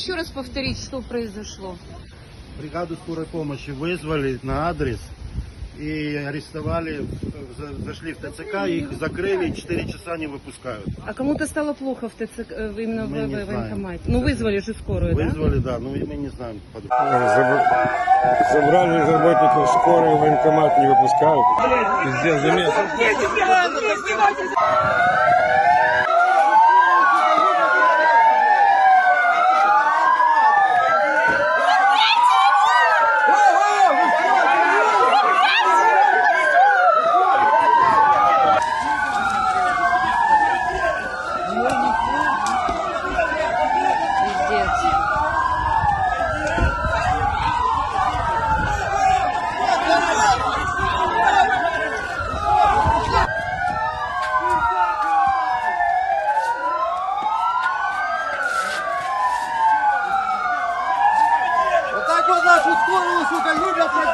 еще раз повторить, что произошло? Бригаду скорой помощи вызвали на адрес и арестовали, за- зашли в ТЦК, их закрыли, 4 часа не выпускают. А кому-то стало плохо в ТЦК, э, именно Мы в, в военкомате? Ну, вызвали же скорую, да? Вызвали, да, ну и мы не знаем. Забрали работников скорой, в военкомат не выпускают. Пиздец, замес. Сука, любят на